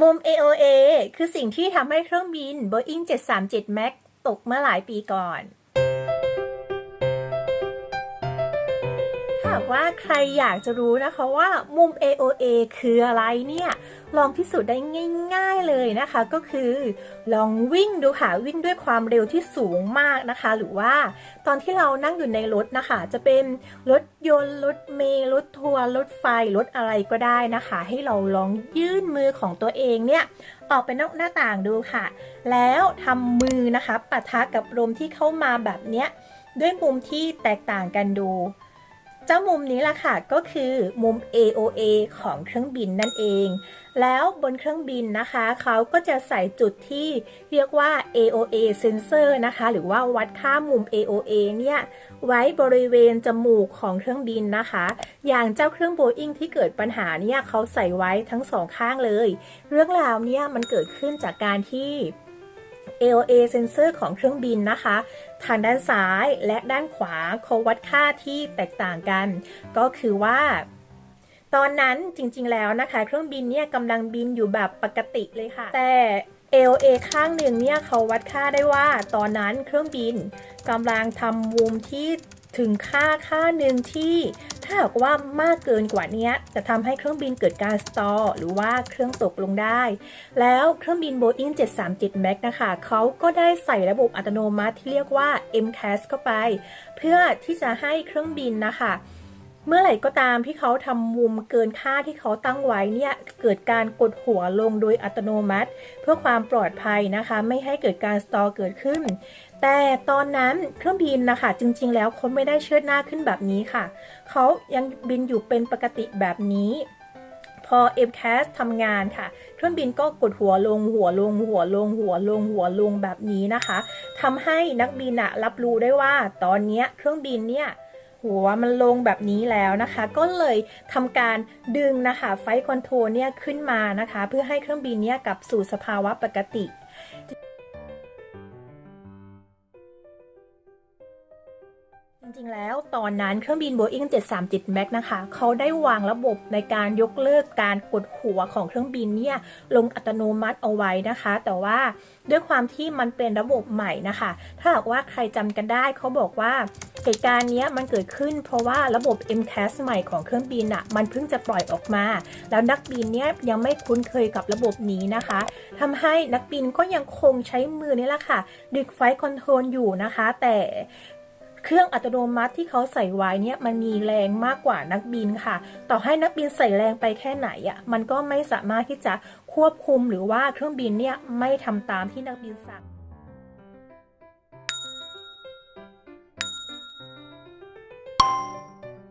มุม AOA คือสิ่งที่ทำให้เครื่องบิน Boeing 737 MAX ตกเมื่อหลายปีก่อน หากว่าใครอยากจะรู้นะคะว่ามุม AOA คืออะไรเนี่ย ลองพิสูจน์ได้ง่าย ๆเลยนะคะ ก็คือลองวิ่งดูค่ะวิ่งด้วยความเร็วที่สูงมากนะคะ หรือว่าตอนที่เรานั่งอยู่ในรถนะคะ จะเป็นรถยนต์รถเมล์รถทัวร์รถไฟรถอะไรก็ได้นะคะ ให้เราลองยื่นมือของตัวเองเนี่ยออกไปนอกหน้าต่างดูค่ะ แล้วทำมือนะคะปะทะกับลมที่เข้ามาแบบเนี้ยด้วยมุมที่แตกต่างกันดู เจ้ามุมนี้ล่ะค่ะก็คือมุม AOA ของเครื่องบินนั่นเอง แล้วบนเครื่องบินนะคะ เขาก็จะใส่จุดที่เรียกว่า AOA sensor นะคะ หรือว่าวัดค่ามุม AOA เนี่ยไว้บริเวณจมูกของเครื่องบินนะคะ อย่างเจ้าเครื่อง Boeing ที่เกิดปัญหาเนี่ยเขาใส่ไว้ทั้งสองข้างเลย เรื่องราวเนี่ยมันเกิดขึ้นจากการที่ AOA sensor ของเครื่องบินนะคะ ทางด้านซ้ายและด้านขวาเขาวัดค่าที่แตกต่างกัน ก็คือว่าตอนนั้นจริงๆแล้วนะคะ เครื่องบินเนี่ยกำลังบินอยู่แบบปกติเลยค่ะ แต่ AOA ข้างหนึ่งเนี่ยเขาวัดค่าได้ว่า ตอนนั้นเครื่องบินกำลังทำมุมที่ถึงค่าค่าหนึ่งที่ ถ้าหากว่ามากเกินกว่านี้จะทำให้เครื่องบินเกิดการสตอร์หรือว่าเครื่องตกลงได้ แล้วเครื่องบิน Boeing 737 MAX นะคะเขาก็ได้ใส่ระบบอัตโนมัติที่เรียกว่า MCAS เข้าไป เพื่อที่จะให้เครื่องบินนะคะเมื่อไหร่ก็ตามที่เขาทำมุมเกินค่าที่เขาตั้งไว้เนี่ยเกิดการกดหัวลงโดยอัตโนมัติ เพื่อความปลอดภัยนะคะ ไม่ให้เกิดการสตอร์เกิดขึ้น แต่ตอนนั้นเครื่องบินนะคะจริงๆ แล้วเขาไม่ได้เชิดหน้าขึ้นแบบนี้ค่ะ เขายังบินอยู่เป็นปกติแบบนี้ พอ MCAS ทำงานค่ะ เครื่องบินก็กดหัวลงหัวลงหัวลงหัวลงหัวลงแบบนี้นะคะทำให้นักบินอะรับรู้ได้ว่า ตอนนี้เครื่องบินเนี่ยหัวมันลงแบบนี้แล้วนะคะ ก็เลยทำการดึงนะคะไฟคอนโทรลเนี่ยขึ้นมานะคะ เพื่อให้เครื่องบินเนี่ยกลับสู่สภาวะปกติ จริงๆ แล้วตอนนั้นเครื่องบิน Boeing 737 MAX นะคะ เขาได้วางระบบในการยกเลิกการกดหัวของเครื่องบินเนี่ยลงอัตโนมัติเอาไว้นะคะ แต่ว่าด้วยความที่มันเป็นระบบใหม่นะคะ ถ้าหากว่าใครจำกันได้เขาบอกว่าเหตุการณ์เนี้ยมันเกิดขึ้นเพราะว่าระบบ MCAS ใหม่ของเครื่องบินอะมันเพิ่งจะปล่อยออกมา แล้วนักบินเนี่ยยังไม่คุ้นเคยกับระบบนี้นะคะทำให้นักบินก็ยังคงใช้มือนี่แหละค่ะดึกไฟคอนโทรลอยู่นะคะ แต่ เครื่องอัตโนมัติที่เขาใส่ไว้เนี่ยมันมีแรงมากกว่านักบินค่ะ ต่อให้นักบินใส่แรงไปแค่ไหนอะ่ะมันก็ไม่สามารถที่จะควบคุมหรือว่าเครื่องบินเนี่ยไม่ทำตามที่นักบินสั่ง